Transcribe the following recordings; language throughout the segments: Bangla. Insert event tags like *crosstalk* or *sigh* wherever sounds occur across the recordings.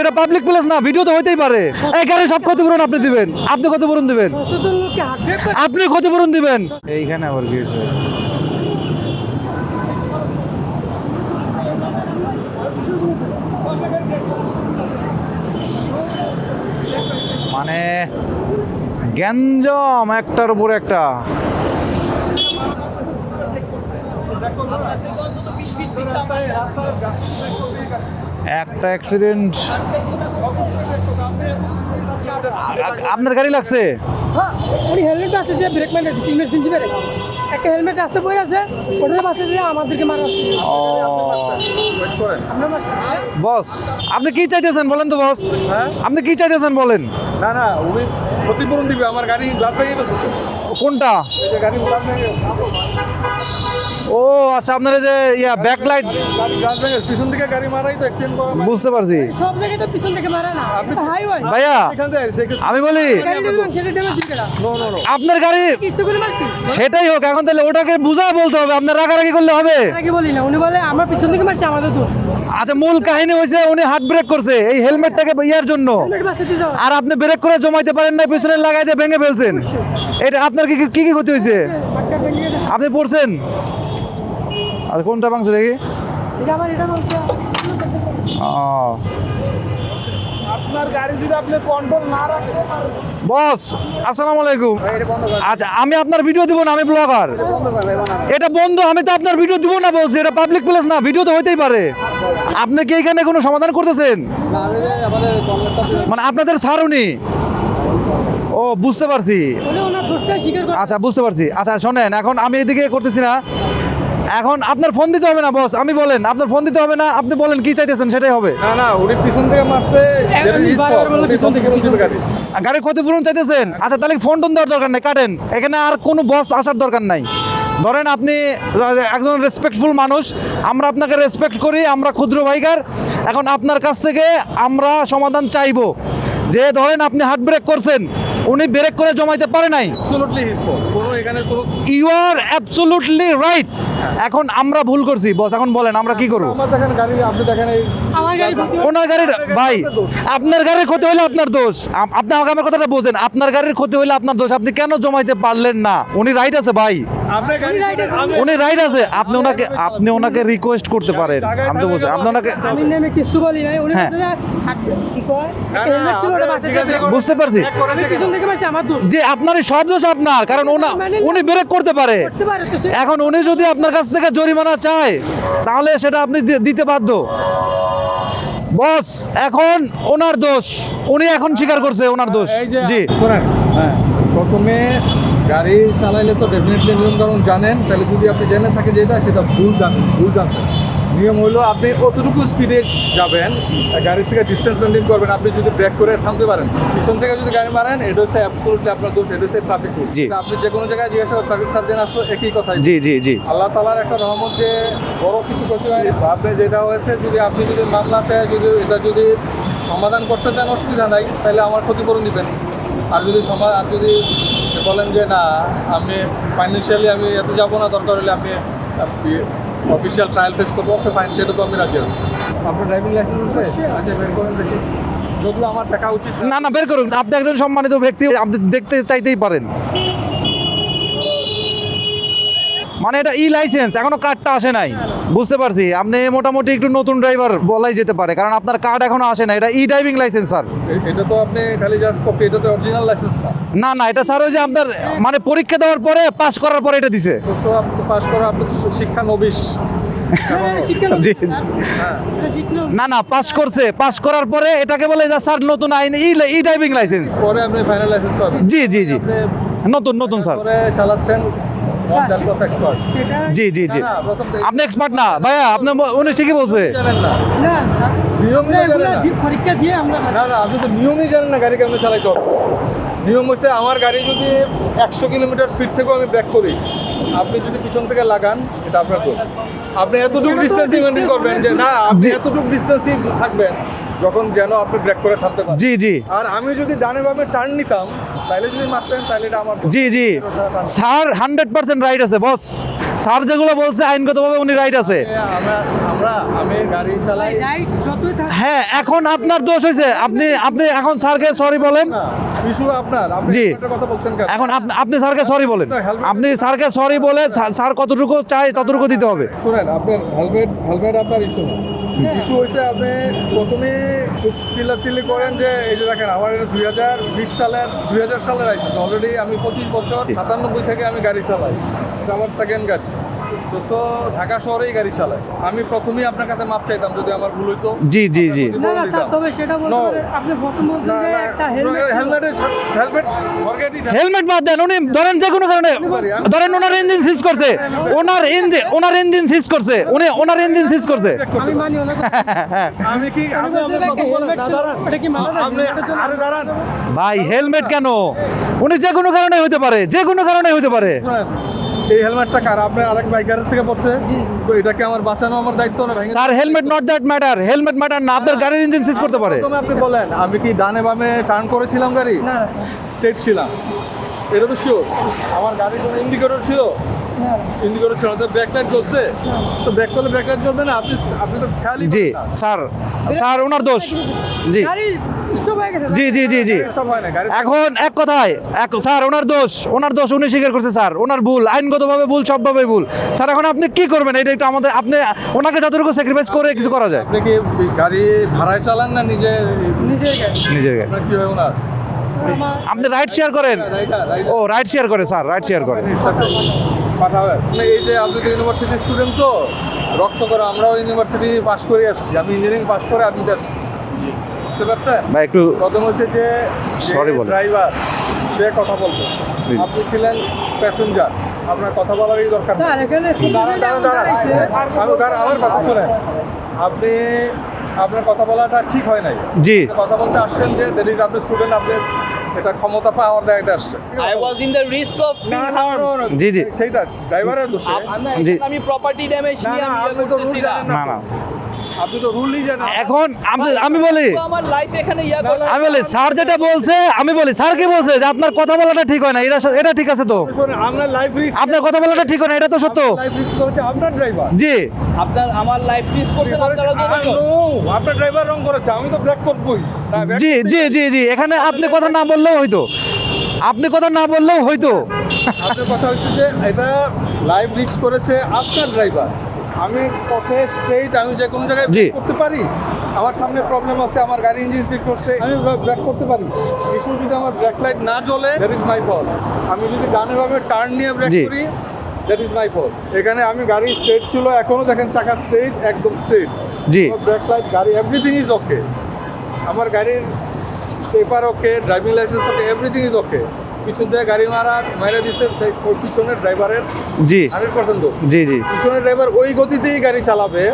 এটা পাবলিক প্লেস না ভিডিও তো হইতেই পারে। সব ক্ষতিপূরণ আপনি দিবেন? আপনি ক্ষতিপূরণ দিবেন? আপনি ক্ষতিপূরণ দিবেন? এইখানে আবার কি মানে গ্যাঞ্জম একটার উপর একটা। একটা অ্যাক্সিডেন্ট আপনার গাড়ি লাগছে? হ্যাঁ উনি হেলমেট আছে দিয়ে ব্রেক মারে দিচ্ছে ইমার্জেন্সি ব্রেক একটা হেলমেট আসতে বই আছে ওটার পাশে দিয়ে আমাদেরকে মারা। বস আপনি কি চাইতেছেন বলেন তো বস? হ্যাঁ? আপনি কি চাইতেছেন বলেন? না না উনি ক্ষতিপূরণ দিবে আমার গাড়ি গ্লাস ভেঙে গেছে। কোনটা? গাড়ি। ও আচ্ছা আপনার এই যে ইয়া ব্যাকলাইট। পিছন থেকে গাড়ি মারাই তো। বুঝতে পারছি। সব জায়গায় তো পিছন থেকে মারে না। আপনি হাইওয়ে ভাইয়া আমি বলি. আপনার গাড়ি ইচ্ছে করে মারছি সেটাই হোক এখন তাহলে ওটাকে বুঝা বলতে হবে আপনার রাগারাগি করলে হবে। আগে বলি না উনি বলে আমার পিছন থেকে মারছে আমাদের দোষ। আচ্ছা মূল কাহিনী হয়েছে উনি হার্ট ব্রেক করছে এই হেলমেটটাকে ইয়ার জন্য। আর আপনি ব্রেক করে জমাইতে পারেন না পিছনে লাগাই দিয়ে ভেঙে ফেলছেন। এটা আপনার কি কি কি ক্ষতি হয়েছে? আপনি পড়ছেন? আর কোনটা ভাঙছে দেখি? এটা আমার এটা বলছে ও। আপনার গাড়ি যদি আপনি কন্ট্রোল না রাখেন বস আসসালামু আলাইকুম। আচ্ছা আমি আপনার ভিডিও দিব না আমি ব্লগার এটা বন্ধ আমি তো আপনার ভিডিও দিব না বলছি এটা পাবলিক প্লেস না ভিডিও তো হইতেই পারে। আপনি কি এখানে কোনো সমাধান করতেছেন? মানে আপনাদের স্যার উনি? ও বুঝতে পারছি। আচ্ছা বুঝতে পারছি। আচ্ছা শোনেন এখন আমি এদিকে করতেছি না। এখন আপনার ফোন দিতে হবে না বস আমি বলেন আপনার ফোন দিতে হবে না আপনি বলেন কি চাইতেছেন সেটাই হবে। না না উনি পিছন থেকে মারছে গাড়ি। ক্ষতিপূরণ চাইতেছেন? আচ্ছা তাহলে ফোন টোন দেওয়ার দরকার নেই কাটেন। এখানে আর কোনো বস আসার দরকার নাই। ধরেন আপনি একজন রেসপেক্টফুল মানুষ আমরা আপনাকে রেসপেক্ট করি আমরা ক্ষুদ্র ভাইকার এখন আপনার কাছ থেকে আমরা সমাধান চাইব। যে ধরেন আপনি হার্ট ব্রেক করছেন উনি ব্রেক করে জমাইতে পারে নাই। কোনো ইউ আর অ্যাবসোলুটলি রাইট এখন আমরা ভুল করছি বস এখন বলেন আমরা কি করব? আমার দেখেন গাড়ি আপনি দেখেন এই আমার গাড়ি ভর্তি ওনার গাড়ির ভাই আপনার গাড়ির ক্ষতি হলে আপনার দোষ। আপনি আমাকে আমার কথাটা বোঝেন আপনার গাড়ির ক্ষতি হলে আপনার দোষ। আপনি কেন জমাইতে পারলেন না? উনি রাইট আছে ভাই। উনি রাইট আছে আপনি ওনাকে আপনি ওনাকে রিকোয়েস্ট করতে পারেন আমি তো বলছি আপনি ওনাকে কিছু বলি নাই উনি হ্যাঁ। আপনি। বুঝতে পারছি। যে আপনার এই সব দোষ আপনার কারণ ওনা উনি ব্রেক করতে পারে। এখন উনি যদি আপনার কাছ থেকে জরিমানা চায় তাহলে সেটা আপনি দিতে বাধ্য। বস এখন ওনার দোষ। উনি এখন স্বীকার করছে ওনার দোষ। এই যে জি। হ্যাঁ প্রথমে গাড়ি চালাইলে তো ডেফিনেটলি নিয়ম কারণ জানেন তাহলে যদি আপনি জেনে থাকেন যেটা সেটা ভুল জানেন ভুল জানছেন নিয়ম হলো আপনি কতটুকু স্পিডে যাবেন গাড়ি থেকে ডিস্টেন্স মেনটেন করবেন আপনি যদি ব্রেক করে থামতে পারেন পিছন থেকে যদি গাড়ি মারেন এটা হচ্ছে অ্যাবসোলুটলি আপনার দোষ এটা হচ্ছে ট্রাফিক রুল আপনি যে কোনো জায়গায় জিজ্ঞাসা ট্রাফিক সার্জেন আসলো একই কথা জি জি জি। আল্লাহ তালার একটা রহমত যে বড় কিছু করতে হয় আপনি যেটা হয়েছে যদি আপনি যদি মামলাতে যদি এটা যদি সমাধান করতে চান অসুবিধা নাই তাহলে আমার ক্ষতিপূরণ দিবেন। আর যদি সমা আর যদি বলেন যে না আমি ফাইন্যান্সিয়ালি আমি এত যাব না দরকার হলে আমি অফিসিয়াল ট্রায়াল ফেস করব ওকে ফাইন সেটা তো আমি রাজি আছি। আপনার ড্রাইভিং লাইসেন্স আছে? আচ্ছা বের করেন দেখি। যদিও আমার দেখা উচিত না না বের করুন। আপনি একজন সম্মানিত ব্যক্তি আপনি দেখতে চাইতেই পারেন। মানে এটা ই লাইসেন্স এখনও কার্ডটা আসে নাই। বুঝতে পারছি। আপনি মোটামুটি একটু নতুন ড্রাইভার বলাই যেতে পারে কারণ আপনার কার্ড এখনও আসে না এটা ই ড্রাইভিং লাইসেন্স স্যার এটা তো আপনি খালি জাস্ট কপি এটা তো অরিজিনাল লাইসেন্স না? না না এটা স্যার ওই যে আপনার মানে পরীক্ষা দেওয়ার পরে পাস করার পরে এটা দিছে। তো আপনি পাস করা আপনি শিক্ষা নবিশ হ্যাঁ। না না পাস করছে। পাস করার পরে এটাকে বলে যে স্যার নতুন আইন ই ই ড্রাইভিং লাইসেন্স পরে আপনি ফাইনাল লাইসেন্স পাবেন। জি জি জি। নতুন নতুন স্যার চালাচ্ছেন। জি জি জি। আপনি এক্সপার্ট না। ভাইয়া আপনি উনি ঠিকই বলছে। জানেন না। না নিয়ম আমরা জানেন এগুলা না। দিয়ে পরীক্ষা দিয়ে আমরা না না আপনি তো নিয়মই জানেন না গাড়ি কেমন চালাইতে হবে। নিয়ম হচ্ছে আমার গাড়ি যদি একশো কিলোমিটার স্পিড থেকেও আমি ব্রেক করি আপনি যদি পিছন থেকে লাগান এটা আপনার দোষ। আপনি এতটুকু distance করবেন যে না আপনি এতটুকু ডিস্টেন্সই থাকবেন। যখন যেন আপনি ব্রেক করে থাকতে পারেন। জি জি। আর আমি যদি ডানে ভাবে টার্ন নিতাম তাহলে যদি মারতেন তাহলে এটা আমার জি জি। স্যার হান্ড্রেড পার্সেন্ট রাইট আছে বস স্যার যেগুলো বলছে আইনগতভাবে উনি রাইট আছে। আমরা আমরা আমি গাড়ি চালাই। রাইট যতই থাক হ্যাঁ এখন আপনার দোষ হয়েছে। আপনি আপনি এখন স্যারকে সরি বলেন। না ইস্যু আপনার। জি। কথা বলছেন এখন আপনি আপনি স্যারকে সরি বলেন। আপনি স্যারকে সরি বলে স্যার- কতটুকু চাই ততটুকু দিতে হবে। শুনেন আপনার হেলমেট হেলমেট আপনার ইস্যু ইস্যু হয়েছে আপনি প্রথমে চিল্লাচিল্লি করেন যে এই যে দেখেন আমার এটা দুই হাজার বিশ সালের দুই হাজার সালের অলরেডি আমি পঁচিশ বছর সাতানব্বই থেকে আমি গাড়ি চালাই। এটা আমার সেকেন্ড গাড়ি। তো so ঢাকা শহরেই গাড়ি চালাই আমি প্রথমেই আপনার কাছে মাপ চাইতাম যদি আমার ভুল হইতো জি জি জি। না না স্যার তবে সেটা বলতে আপনি প্রথম বলছেন যে একটা হেলমেট হেলমেটের হেলমেট সরকারি হেলমেট বাদ দেন উনি ধরেন যে কোনো কারণে ধরেন ওনার ইঞ্জিন সিজ করছে। ওনার ইঞ্জিন ওনার ইঞ্জিন সিজ করছে। উনি ওনার ইঞ্জিন সিজ করছে। আমি মানি ওনার কথা। *laughs* আমি কি আমি আপনি বলছি কথা বলেন? না দাঁড়ান। ওটা কি মানা আপনি আরে দাঁড়ান। ভাই হেলমেট কেন? উনি যে কোনো কারণে হতে পারে যে কোনো কারণে হতে পারে। এই হেলমেটটা কার? আপনার আরেক বাইকারের থেকে পড়ছে? তো এটাকে আমার বাঁচানো আমার দায়িত্ব না sir helmet not that matter helmet matter না আপনার গাড়ির ইঞ্জিন সিজ করতে পারে। প্রথমে আপনি বলেন আমি কি ডানে বামে টার্ন করেছিলাম গাড়ি? স্টেট ছিলাম। এটা তো শিওর আমার গাড়ির কোনো ইন্ডিকেটর ছিল? তো করলে না? আপনি আপনি তো খেয়ালই জি স্যার স্যার ওনার দোষ। জি। গাড়ি স্টপ হয়ে গেছে। জি জি জি জি। এসব হয় না গাড়ি এখন এক কথায় এক স্যার ওনার দোষ ওনার দোষ উনি স্বীকার করছে স্যার। ওনার ভুল আইনগতভাবে ভুল সবভাবে ভুল। স্যার এখন আপনি কি করবেন? এটা একটু আমাদের আপনি ওনাকে যতটুকু স্যাক্রিফাইস করে কিছু করা যায়। আপনি কি গাড়ি ভাড়ায় চালান না নিজে নিজের গাড়ি। নিজের গাড়ি। কি হয় ওনার? আপনি রাইট শেয়ার করেন। ও রাইট শেয়ার করে স্যার রাইট শেয়ার করে। পাঠাবে মানে এই যে আপনি তো ইউনিভার্সিটি স্টুডেন্ট তো রক্ত করে আমরাও ইউনিভার্সিটি পাস করে আসছি। আমি ইঞ্জিনিয়ারিং পাস করে আপনি বুঝতে পারছেন? ভাই একটু প্রথম হচ্ছে যে বলেন। ড্রাইভার সে কথা বলতো। আপনি ছিলেন প্যাসেঞ্জার আপনার কথা বলারই দরকার স্যার এখানে দাঁড়ান দাঁড়ান দাঁড়ান। আমি আমার কথা শুনেন। আপনি আপনার কথা বলাটা ঠিক হয় নাই। জি। কথা বলতে আসছেন যে ইজ আপনি স্টুডেন্ট আপনি এটা ক্ষমতা পাওয়ার দেখাতে আসছেন I was in the risk of না না জি, জি। সেইটা ড্রাইভারের দোষ। আমি প্রপার্টি ড্যামেজ নিয়ে আমি তো না না। না আপনি তো রুলই জানেন। এখন আমি বলি আমি বলি স্যার যেটা বলছে আমি বলি স্যার কি বলছে? যে আপনার কথা বলাটা ঠিক হয় না এটা এটা ঠিক আছে তো? আপনার লাইফ আপনার কথা বলাটা ঠিক হয় না এটা তো সত্য। জি। আপনার আমার লাইফ রিস্ক করছেন আপনারা আপনার ড্রাইভার রং করেছে আমি তো ব্রেক করবই। জি জি জি জি এখানে আপনি কথা না বললেও হয়তো আপনি কথা না বললেও হয়তো আপনার কথা হচ্ছে যে এটা লাইভ রিস্ক করেছে আপনার ড্রাইভার আমি পথে স্ট্রেট আমি যে কোনো জায়গায়। করতে পারি আমার সামনে প্রবলেম আছে আমার গাড়ি ইঞ্জিন চেক করছে আমি ব্রেক করতে পারি। ইস্যু যদি আমার ব্রেক লাইট না জ্বলে দ্যাট ইজ মাই ফল্ট আমি যদি ডানে ভাবে টার্ন নিয়ে ব্রেক। করি দ্যাট ইজ মাই ফল্ট এখানে আমি গাড়ি স্ট্রেট ছিল এখনও দেখেন চাকা স্ট্রেট একদম স্ট্রেট জি। ব্রেক লাইট গাড়ি এভরিথিং ইজ ওকে আমার গাড়ির paper okay driving licence okay everything is okay পিছন দিয়ে গাড়ি মারা মেরে দিচ্ছে সেই পিছনের ড্রাইভারের জি। হান্ড্রেড পার্সেন্ট জি জি। পিছনের ড্রাইভার ওই গতিতেই গাড়ি চালাবে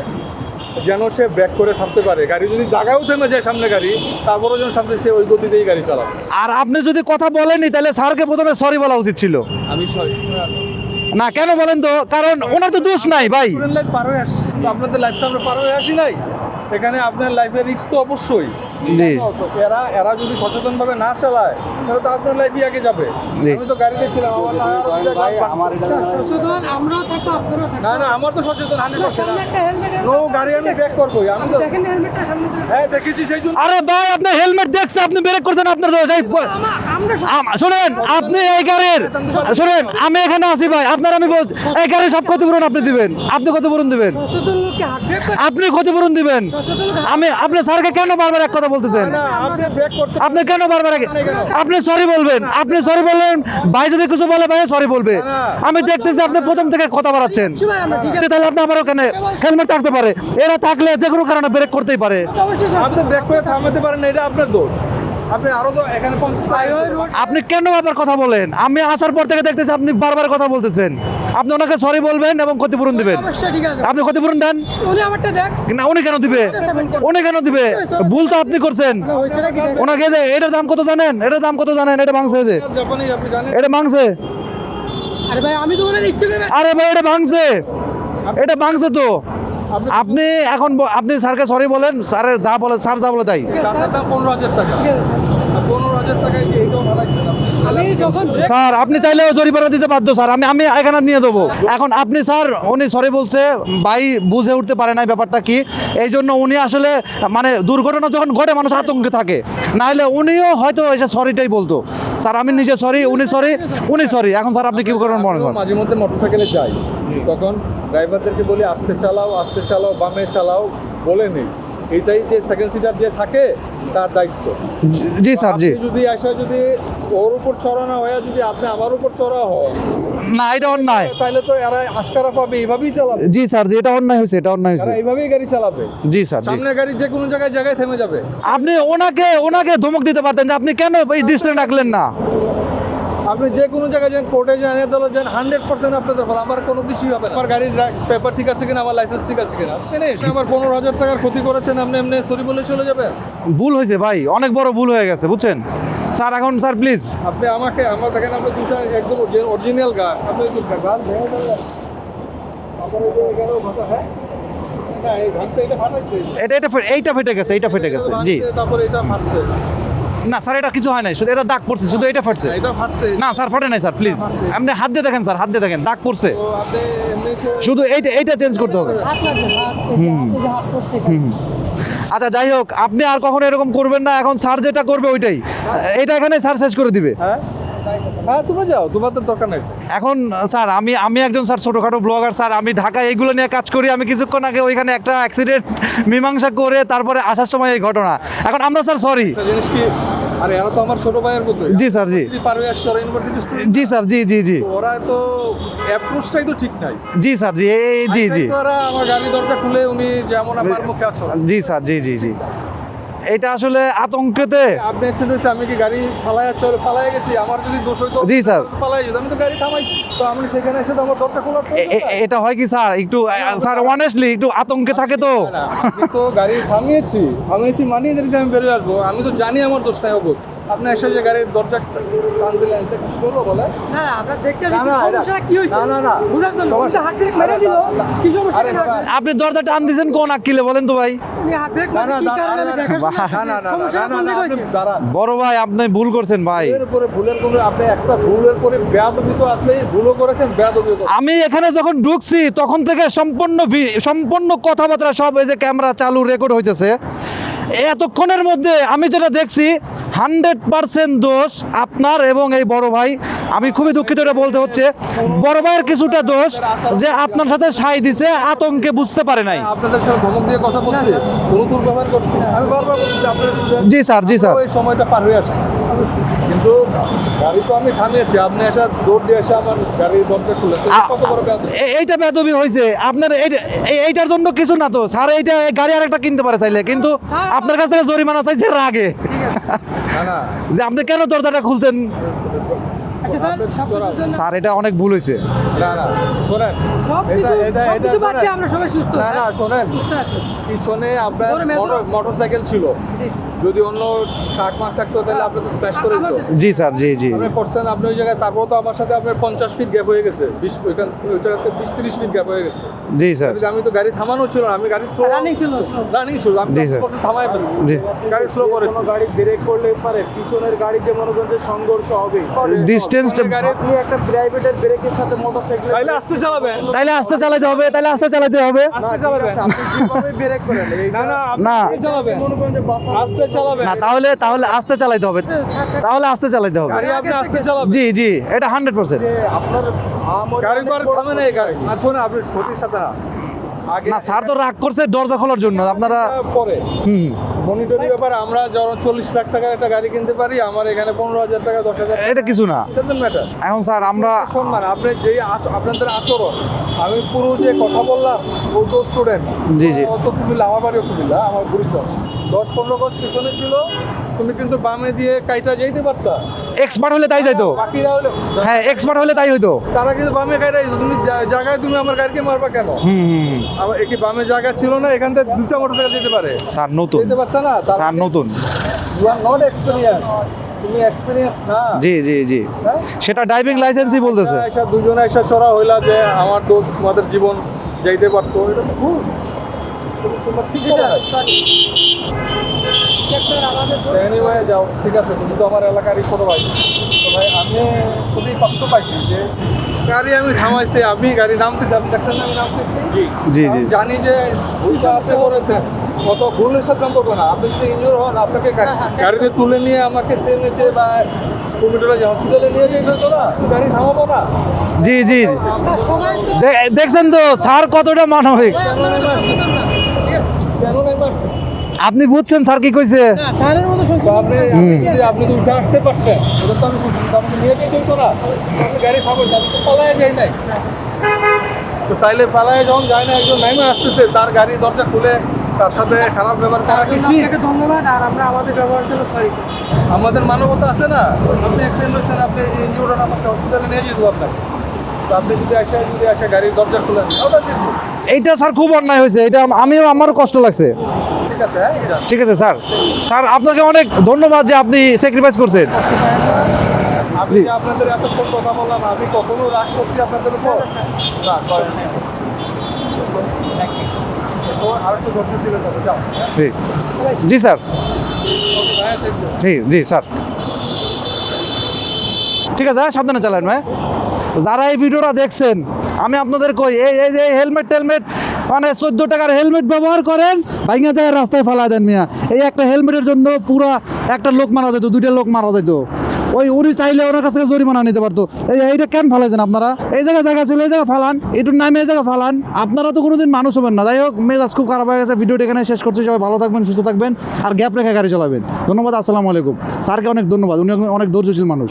যেন সে ব্যাক করে থামতে পারে। গাড়ি যদি জায়গাও থেমে যায় সামনে গাড়ি তারপরেও যেন সামনে সে ওই গতিতেই গাড়ি চালাবে। আর আপনি যদি কথা বলেননি তাহলে স্যারকে প্রথমে সরি বলা উচিত ছিল। আমি সরি না কেন বলেন তো? কারণ ওনার তো দোষ নাই ভাই। আপনাদের লাইফটা আমরা পার হয়ে আসি নাই। এখানে আপনার লাইফের রিস্ক তো অবশ্যই। জি। এরা এরা যদি সচেতনভাবে না চালায় তাহলে তো আপনার লাইফই আগে যাবে। আমি তো গাড়িতে ছিলাম আমার না আমার স্যার সচেতন আমরাও থাকব আপনারাও না না আমার তো সচেতন হান্ড্রেড নো। গাড়ি আমি ব্রেক করবোই আমি তো দেখেন হেলমেটটা সামনে হ্যাঁ দেখেছি সেই জন্য। আরে ভাই আপনি হেলমেট দেখছে আপনি ব্রেক করছেন আপনার দোষ। এই শোনেন আপনি এই গাড়ির শোনেন আমি এখানে আছি ভাই আপনার আমি বলছি এই গাড়ির সব ক্ষতিপূরণ আপনি দিবেন। আপনি ক্ষতিপূরণ দিবেন। আপনি ক্ষতিপূরণ দিবেন। আমি আপনি স্যারকে কেন বারবার এক কথা বলতেছেন? আপনি কেন বারবার আগে আপনি সরি বলবেন আপনি সরি বললেন ভাই যদি কিছু বলে ভাই সরি বলবে। আমি দেখতেছি আপনি প্রথম থেকে কথা বাড়াচ্ছেন। তাহলে আপনি আমার ওখানে হেলমেট থাকতে পারে? এরা থাকলে যে কোনো কারণে ব্রেক করতেই পারে। আপনি ব্রেক করে থামাতে পারেন এটা আপনার দোষ। আপনি আরও তো এখানে আপনি কেন আবার কথা বলেন? আমি আসার পর থেকে দেখতেছি আপনি বারবার কথা বলতেছেন। আপনি ওনাকে সরি বলবেন এবং ক্ষতিপূরণ দিবেন। অবশ্যই ঠিক আছে। আপনি ক্ষতিপূরণ দেন। উনি আমারটা দেখ। না উনি কেন দিবে? উনি কেন দিবে? ভুল তো আপনি করছেন। হয়েছে। ওনাকে যে এটার দাম কত জানেন? এটার দাম কত জানেন? এটা মাংস জানেন? এটা ভাঙছে। আরে ভাই আমি তো আরে ভাই এটা ভাঙছে। এটা ভাঙছে তো। আপনি এখন আপনি স্যারকে সরি বলেন স্যারের যা বলে স্যার যা বলে তাই। পনেরো হাজার টাকা। স্যার, আপনি চাইলেও জরিমানা দিতে বাধ্য, স্যার। আমি আমি এখানে নিয়ে দেবো। এখন আপনি, স্যার, উনি সরি বলছে, ভাই বুঝে উঠতে পারে না ব্যাপারটা কি? এই জন্য উনি আসলে মানে দুর্ঘটনা যখন ঘটে, মানুষ আতঙ্কে থাকে। না হলে উনিও হয়তো এসে সরিটাই বলতো। স্যার, আমি নিজে সরি উনি সরি উনি সরি এখন, স্যার, আপনি কি করবেন মনে করেন মাঝে মধ্যে মোটরসাইকেলে যাই। তখন ড্রাইভারদেরকে বলি, আস্তে চালাও আস্তে চালাও, বামে চালাও। বলে নেই এটাই যে সেকেন্ড সিটার যে থাকে তার দায়িত্ব। জি স্যার জি। যদি আসা যদি ওর উপর চড়া না হয়ে যদি আপনি আমার উপর চড়া হয় না এটা অন্যায়। তাহলে তো এরা আস্কারা পাবে এইভাবেই চালাবে। জি স্যার জি এটা অন্যায় হয়েছে এটা অন্যায় হয়েছে। এইভাবেই গাড়ি চালাবে। জি স্যার সামনে গাড়ি যে কোনো জায়গায় জায়গায় থেমে যাবে। আপনি ওনাকে ওনাকে ধমক দিতে পারতেন যে আপনি কেন এই দৃষ্টি রাখলেন না? আপনি যে কোনো জায়গায় যান কোর্টে যান এদালত যান হান্ড্রেড পার্সেন্ট আপনাদের ফল আমার কোনো কিছুই হবে না। আমার গাড়ির পেপার ঠিক আছে কিনা আমার লাইসেন্স ঠিক আছে কিনা? ফিনিশ আমার পনেরো হাজার টাকার ক্ষতি করেছেন আপনি এমনি সরি বলে চলে যাবেন। ভুল হয়েছে ভাই অনেক বড় ভুল হয়ে গেছে বুঝছেন? স্যার এখন স্যার প্লিজ আপনি আমাকে আমার দেখেন আপনি দুটা একদম অরিজিনাল গাছ আপনি গাছ ভেঙে তারপরে যে ভাটা হ্যাঁ? এটা এটা এইটা ফেটে গেছে এইটা ফেটে গেছে জি। তারপরে এটা ফাটছে। না স্যার এটা কিছু হয় নাই। শুধু এটা দাগ পড়ছে শুধু এটা ফাটছে। এটা ফাটছে। না স্যার ফাটে নাই স্যার প্লিজ আপনি হাত দিয়ে দেখেন স্যার হাত দিয়ে দেখেন দাগ পড়ছে। তো আপনি এমনি শুধু এইটা এইটা চেঞ্জ করতে হবে। আচ্ছা যাই হোক আপনি আর কখনো এরকম করবেন না এখন স্যার যেটা করবে ওইটাই। এটা এখানে স্যার শেষ করে দিবে। হ্যাঁ? হ্যাঁ যাও তোমার তো দরকার নেই। এখন স্যার আমি আমি একজন স্যার ছোটোখাটো ব্লগার স্যার আমি ঢাকায় এইগুলো নিয়ে কাজ করি আমি কিছুক্ষণ আগে ওইখানে একটা অ্যাক্সিডেন্ট মীমাংসা করে তারপরে আসার সময় এই ঘটনা। এখন আমরা স্যার সরি জিনিস কি আরে এরা তো আমার ছোট ভাইয়ের মতো জি স্যার জি। ইউনিভার্সিটি জি স্যার জি জি জি। ওরা তো অ্যাপ্রোচটাই তো ঠিক নাই। জি স্যার জি এই জি জি। ওরা আমার গাড়ি দরজা খুলে উনি যেমন আমার মুখে আছো। জি স্যার জি জি জি। এটা আসলে আতঙ্কেতে। আপনি অ্যাক্সিডেন্ট আমি কি গাড়ি ফালায় চলে ফালায় গেছি? আমার যদি দোষ হইতো জি, স্যার। ফালাই যেত আমি তো গাড়ি থামাইছি। তো আমি সেখানে এসে তো আমার দরজা খোলা এটা হয় কি স্যার? একটু স্যার অনেস্টলি একটু আতঙ্কে থাকে তো। তো গাড়ি থামিয়েছি। থামিয়েছি মানিয়ে যদি আমি বেরিয়ে আসব আমি তো জানি আমার দোষ নাই অবুত আপনি এসে যে গাড়ির দরজা টান দিলেন এটা কি করব বলে না না আমরা দেখতে না, না, এটা- সমস্যা কি হয়েছে না, না, না। বুঝার জন্য উনি হাত ব্রেক মেরে দিল কি সমস্যা আরে কেন বাবা, আপনি দরজা টান দিয়েছেন কোন আকিলে বলেন তো ভাই। বড় ভাই আপনি ভুল করছেন ভাই তো তো আমি এখানে যখন ঢুকছি তখন থেকে সম্পূর্ণ ভি- সম্পূর্ণ কথাবার্তা সব এই যে ক্যামেরা চালু রেকর্ড হইতেছে এতক্ষণের মধ্যে আমি যেটা দেখছি হান্ড্রেড পার্সেন্ট দোষ আপনার এবং এই বড় ভাই। আমি খুবই দুঃখিত এটা বলতে হচ্ছে। বড় ভাইয়ের কিছুটা দোষ যে আপনার সাথে সাই দিছে আতঙ্কে বুঝতে পারে নাই। আপনাদের সাথে ধমক দিয়ে কথা বলছি কোনো দুর্ব্যবহার করছি আমি বারবার বলছি যে জি স্যার জি স্যার। ওই সময়টা পার হয়ে আসে। কিন্তু গাড়ি তো আমি থামিয়েছি আপনি এসে দৌড় দিয়ে এসে আমার গাড়ির দরজা খুলে কত বড় এইটা বেদবি হয়েছে আপনার এইটা- এই- এইটার জন্য কিছু না তো। স্যার এইটা এই গাড়ি আরেকটা কিনতে পারে চাইলে। কিন্তু আপনার কাছ থেকে জরিমানা চাইছে রাগে। যে আপনি কেন দরজাটা খুলতেন? আচ্ছা স্যার এটা অনেক ভুল হয়েছে। না না শোনেন। সুস্থ। না না শোনেন। সুস্থ পিছনে আপনার মোটর মোটরসাইকেল ছিল। জি। যদি অন্য ট্রাক মার থাকতো তাহলে আপনি তো স্প্ল্যাশ করে দিত। জি স্যার জি জি। আপনি করছেন আপনি ওই জায়গায় তারপর তো আমার সাথে আপনার পঞ্চাশ ফিট গ্যাপ হয়ে গেছে। বিশ ওইখান ওই জায়গাতে বিশ তিরিশ ফিট গ্যাপ হয়ে গেছে। জি স্যার। আমি তো গাড়ি থামানো ছিল না আমি গাড়ি স্লো রানিং ছিল রানিং ছিল আমি জি, স্যার। থামাই ফেলি জি। গাড়ি স্লো করে গাড়ি ব্রেক করলে পারে পিছনের গাড়িতে মনে করেন যে সংঘর্ষ হবে। টা- গাড়ি আপনি একটা প্রাইভেটের ব্রেকের সাথে মোটরসাইকেল তাইলে আস্তে চালাবেন। তাইলে আস্তে চালাতে হবে তাইলে আস্তে চালাতে হবে। আস্তে চালাবেন। আপনি কীভাবে ব্রেক করেন না না আপনি। চালাবেন মনে করেন যে আস্তে চালাবেন না তাহলে তাহলে আস্তে চালাতে হবে। তাহলে আস্তে চালাতে হবে। আপনি আস্তে চালাবেন। জি জি এটা হান্ড্রেড পার্সেন্ট আপনার গাড়ি তো আর থামে না স্যার তো রাগ করছে দরজা খোলার জন্য। আপনারা পরে। হুম। মনিটরি ব্যাপার আমরা যখন চল্লিশ লাখ টাকার একটা গাড়ি কিনতে পারি আমার এখানে পনেরো হাজার টাকা দশ হাজার এটা কিছু না। ম্যাটার এখন স্যার আমরা সম্মান আপনি আচ- আপনাদের আচরণ আমি পুরো যে কথা বললাম ও তো স্টুডেন্ট জি, জি। ও তো কুমিল্লা আমার বাড়িও কুমিল্লা আমার পরিচয়। দশ পনেরো গজ পিছনে ছিল তুমি কিন্তু বামে দিয়ে কাইটা যেতে পারতা। এক্সপার্ট হলে তাই যাইতো। বাকিরা হলে হ্যাঁ এক্সপার্ট হলে তাই হইতো। তারা কিন্তু বামে কাইটা যেত। তুমি জায়গায় তুমি আমার গাড়িকে মারবা কেন? হুম। আমার কি বামে জায়গা ছিল না? এখান থেকে দুটা মোটর সাইকেল যেতে পারে। স্যার নতুন। যেতে পারতা না? স্যার নতুন। ইউ আর নট এক্সপিরিয়েন্স তুমি এক্সপিরিয়েন্স না। জি জি জি। হ্যাঁ? সেটা ড্রাইভিং লাইসেন্সই বলতেছে। এসা দুজনে এসে চড়া হইলা যে আমার দোষ তোমাদের জীবন যাইতে পারতো। এটা তো ভুল। তোমার ঠিক জি এনিওয়ে যাও ঠিক আছে তুমি তো আমার এলাকারই ছোট ভাই। তো ভাই আমি খুবই কষ্ট পাইছি যে গাড়ি আমি থামাইছি আমি গাড়ি নামতেছি আপনি দেখছেন আমি নামতেছি। জি, জি। জানি যে ভুলটা আপনি করেছেন কত ভুলের সাথে সম্পর্ক না। আপনি যদি ইনজোর হন আপনাকে গা- গাড়িতে তুলে নিয়ে আমাকে সেনেছে বা কুমিটোলা হসপিটালে নিয়ে না গাড়ি থামাবো না। জি জি। দে- দেখছেন তো স্যার কতটা মানবিক কেন নাই মারছে? কেন নাই মারছে? আপনি বুঝছেন স্যার কি কইছে? তো আপনি আপনি যদি আপনি তো উঠে আসতে পারতেন ওটা তো আমি বুঝছি তো আমাকে নিয়ে যেতে হতো না। আপনি গাড়ি খাবেন আমি তো পালায় যাই নাই। তো তাইলে পালায় যখন যায় না একজন নাইমে আসতেছে তার গাড়ি দরজা খুলে তার সাথে খারাপ ব্যবহার করা কি ঠিক? ধন্যবাদ আর আমরা আমাদের ব্যবহারের জন্য সরি আমাদের মানবতা আছে না? আপনি অ্যাক্সিডেন্ট হয়েছেন আপনি হন আমাকে হসপিটালে নিয়ে যেতে আপনাকে। তো আপনি যদি আসে যদি আসে গাড়ির দরজা খুলেন ওটা দেখুন এইটা স্যার খুব অন্যায় হয়েছে। এটা আম- আমিও আমারও কষ্ট লাগছে। ঠিক আছে হ্যাঁ যান। ঠিক আছে স্যার। স্যার আপনাকে অনেক ধন্যবাদ যে আপনি স্যাক্রিফাইস করছেন। আমি আপনাদের এতক্ষণ কথা বললাম আমি কখনো রাগ করছি আপনাদের উপর? রাগ করেন নাই। তো আর একটু ধৈর্য ছিল তবে যাও? ঠিক জি স্যার। জি জি স্যার। ঠিক আছে, সাবধানে চালান ভাই। যারা এই ভিডিওটা দেখছেন, আমি আপনাদের কই, এই এই যে হেলমেট টেলমেট মানে চোদ্দ টাকার হেলমেট ব্যবহার করেন, ভাইঙ্গা যায় রাস্তায় ফালা দেন মিয়া। এই একটা হেলমেটের জন্য পুরা একটা লোক মারা যেত, দুইটা লোক মারা যেত। ওই উনি চাইলে ওনার কাছ থেকে জরিমানা নিতে পারতো। এই এইটা কেন ফালাইছেন আপনারা? এই জায়গায় জায়গা ছিল, এই জায়গায় ফালান। এটুর নামে এই জায়গায় ফালান। আপনারা তো কোনোদিন মানুষ হবেন না। যাই হোক, মেজাজ খুব খারাপ হয়ে গেছে। ভিডিওটা এখানে শেষ করছি। সবাই ভালো থাকবেন, সুস্থ থাকবেন। আর গ্যাপ রেখে গাড়ি চালাবেন। ধন্যবাদ, আসসালামু আলাইকুম। স্যারকে অনেক ধন্যবাদ। উনি অনেক ধৈর্যশীল মানুষ।